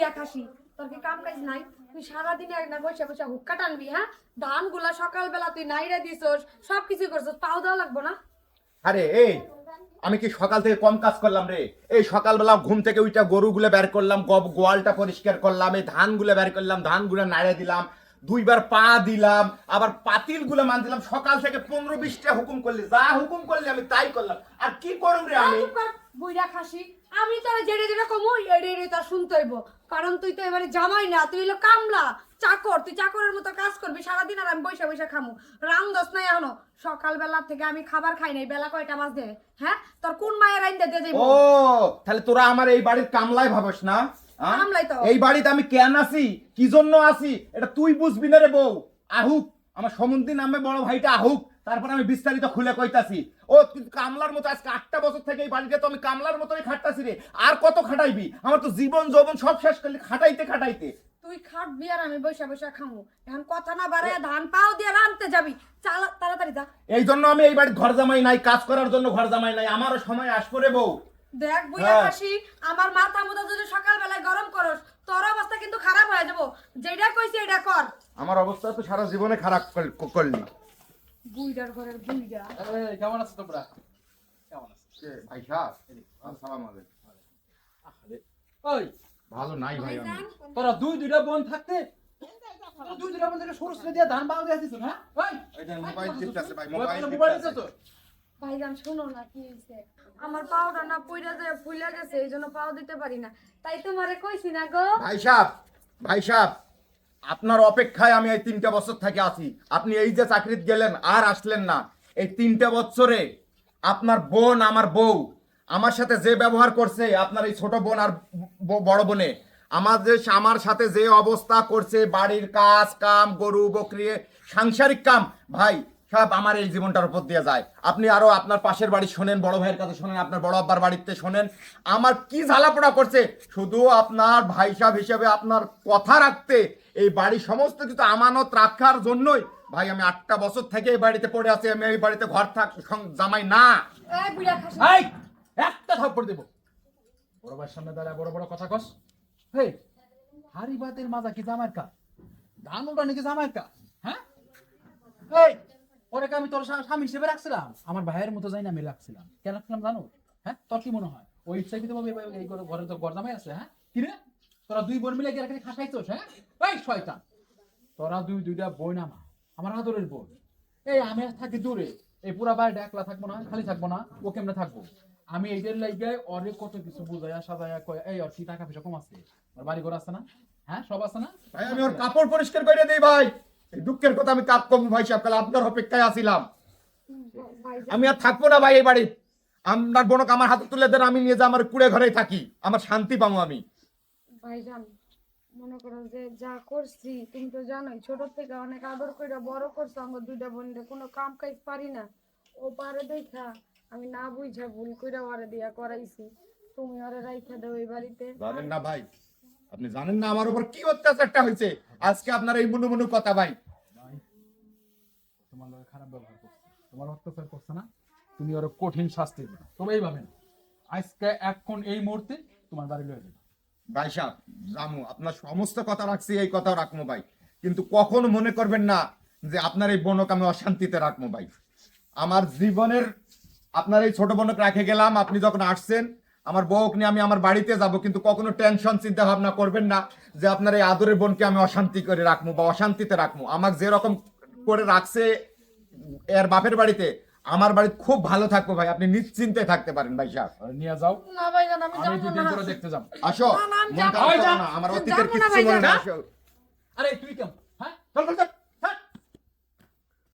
বুইরা খাসি। তোর কি কাম কাজ নাই। তুই সারাদিন এক না বসে বসে হুক্কা টানবি হ্যাঁ? ধানগুলা সকালবেলা তুই নাইরা দিছস সব কিছু করছস পাও দেওয়া লাগবো না? আরে এই আমি কি সকাল থেকে কম কাজ করলাম রে? এই সকালবেলা ঘুম থেকে উইটা গরুগুলো বের করলাম গব- গোয়ালটা পরিষ্কার করলাম এই ধানগুলো বের করলাম ধানগুলো নাড়ে দিলাম দুইবার পা দিলাম আবার পাতিলগুলো মান দিলাম সকাল থেকে পনেরো বিশটা হুকুম করলি যা হুকুম করলি আমি তাই করলাম। আর কি করুম রে আমি? বুইরা খাসি আমি তোরা যেটা যেটা কমু এড়ে এড়ে তা শুনতে হইব। কারণ তুই তো এবারে জামাই না তুই হলো কামলা। চাকর তুই চাকরের মতো কাজ করবি সারাদিন আর আমি বসে বসে খামু। রাম দশ নাই এখনও। সকালবেলা থেকে আমি খাবার খাই নাই বেলা কয়টা মাছ দে হ্যাঁ? তোর কোন মায়ের আইন দিয়ে যাইব? ও তাহলে তোরা আমার এই বাড়ির কামলাই ভাবস না? কামলাই তো। এই বাড়িতে আমি কেন আছি কি জন্য আছি এটা তুই বুঝবি না রে বউ। আহুক আমার সমুদ্রী নামে বড় ভাইটা আহুক। তারপর আমি বিস্তারিত খুলে কইতাছি। ও তুই কামলার মতো আজকে আটটা বছর থেকে এই বাড়িতে তো আমি কামলার মতোই খাটতাছি রে। আর কত খাটাইবি? আমার তো জীবন যৌবন সব শেষ করলি খাটাইতে খাটাইতে। তুই খাটবি আর আমি বসে বসে খামু। এখন কথা না বাড়ায় ধান পাও দিয়ে রানতে যাবি। চালা তাড়াতাড়ি যা। এই জন্য আমি এই ঘর জামাই নাই কাজ করার জন্য ঘর জামাই নাই। আমারও সময় আসব রে বউ। দেখ বুইয়া হ্যাঁ। খাসি আমার মাথা মুদা যদি সকালবেলায় গরম করস তোর অবস্থা কিন্তু খারাপ হয়ে যাব। যেটা কইছি এটা কর। আমার অবস্থা তো সারা জীবনে খারাপ করলি। বুইডার ঘরের বুইডা এই, কেমন আছো তোমরা? কেমন আছো? ভাই সাহেব আসসালামু আলাইকুম। আরে, ওই ভালো নাই ভাই আমি। তোরা দুই দুইটা বোন থাকতে দুই দুইটা বোন থেকে দিয়ে ধান পাও দিয়ে দিছ না? ওই এটা মোবাইল টিপতেছে ভাই মোবাইল টিপতেছে তো ভাইজান শোনো না কি হয়েছে আমার পাউডার না পইরা যায় ফুলে গেছে এই জন্য পাও দিতে পারি না। তাই তোমারে কইছি না গো। ভাই সাহেব ভাই সাহেব। আপনার অপেক্ষায় আমি এই তিনটা বছর থেকে আছি। আপনি এই যে চাকরিতে গেলেন, আর আসলেন না। এই তিনটা বছরে আপনার বোন, আমার বউ, আমার সাথে যে ব্যবহার করছে, আপনার এই ছোট বোন আর বড় বোনে যে, আমার সাথে যে অবস্থা করছে, বাড়ির কাজ, কাম, গরু, বকরি, সাংসারিক কাম, ভাই সব আমার এই জীবনটার উপর দিয়ে যায়। আপনি আরও আপনার পাশের বাড়ি শোনেন বড় ভাইয়ের কাছে শোনেন আপনার বড় আব্বার বাড়িতে শোনেন। আমার কি ঝালাপোড়া করছে? শুধু আপনার ভাই সাহেব হিসেবে আপনার কথা রাখতে এই বাড়ি সমস্ত কিছু আমানত রাখার জন্যই। ভাই আমি আটটা বছর থেকে এই বাড়িতে পড়ে আছি আমি এই বাড়িতে ঘর থাক জামাই না। একটা থাপ্পড় দেব। বড় ভাইয়ের সামনে দাঁড়ায় বড় বড় কথা কস। হে হারি বাতের মাজা কি জামাইর কা ধান উঠানি কি জামাইর কা হ্যাঁ? ওরে আমি তোর স্বামী হিসেবে রাখছিলাম। আমার ভাইয়ের মতো যাই না আমি রাখছিলাম। কেন রাখছিলাম জানো? হ্যাঁ? তোর কি মনে হয়? ওই ইচ্ছাকৃত ভাবে এই- ঘরে- তো গরদামাই আছে হ্যাঁ? কি রে? তোরা দুই বোন মিলে গিয়ে এখানে খাসাইছোস হ্যাঁ? এই শয়তান! তোরা দুই দুইটা বোন আমার। আমার আদরের বোন। এই আমি থাকি দূরে। এই পুরা বাড়িটা একলা থাকব না, খালি থাকব না, ও কেমনে থাকব? আমি এইটার লাইগে অরে কত কিছু বুঝাইয়া সাজাইয়া কয় এই ওর কি টাকা পয়সা কম আছে? ওর বাড়ি ঘর আছে না? হ্যাঁ সব আছে না? ভাই, আমি ওর কাপড় পরিষ্কার করে দেই, ভাই! দুঃখের কথা আমি কাপ কম ভাই সাহেব আপনার অপেক্ষায় ভাইজান আমি আর থাকব না ভাই এই বাড়ি। আপনার বোনক আমার হাতে তুলে দেন আমি নিয়ে যা আমার কুড়ে ঘরেই থাকি। আমার শান্তি পাবো আমি। ভাইজান মনে করো যে যা করছি তুমি তো জানোই ছোট থেকে অনেক আদর করে বড় করছ আমার দুইটা বোনদের কোনো কাম কাজ পারি না। ও পারে দেখা আমি না বুঝা ভুল করে ওরে দিয়া করাইছি। তুমি ওরে রাইখা দাও এই বাড়িতে। জানেন না ভাই আপনি জানেন না আমার উপর কি অত্যাচারটা হয়েছে? আজকে আপনার এই মুনু মুনু কথা ভাই। তোমার খারাপ ব্যবহার করছে। তোমার অত্যাচার করছে না তুমি ওর কঠিন শাস্তি দিবে তবে এইভাবে না। আজকে এখন এই মুহূর্তে তোমার বাড়ি লয়ে যাবে। ভাই সাহেব জামু আপনার সমস্ত কথা রাখছি এই কথাও রাখব ভাই। কিন্তু কখনো মনে করবেন না যে আপনার এই বোনক আমি অশান্তিতে রাখব ভাই। আমার জীবনের আপনার এই ছোট বোনক রাখে গেলাম আপনি যখন আসছেন আমার বউক নিয়ে আমি আমার বাড়িতে যাব কিন্তু কখনো টেনশন চিন্তা ভাবনা করবেন না যে আপনার এই আদরের বোনকে আমি অশান্তি করে রাখব বা অশান্তিতে রাখব আমাকে যেরকম করে রাখছে এর বাপের বাড়িতে আমার বাড়ি খুব ভালো থাকব ভাই। আপনি নিশ্চিন্তে থাকতে পারেন ভাই সাহেব। নিয়ে যাও। না ভাইজান আমি আমি যাব না। করে দেখতে যাব। আসো। আমার অতীতের কিছু ভাই, মনে না। আরে তুই কেমন? হ্যাঁ? চল চল চল।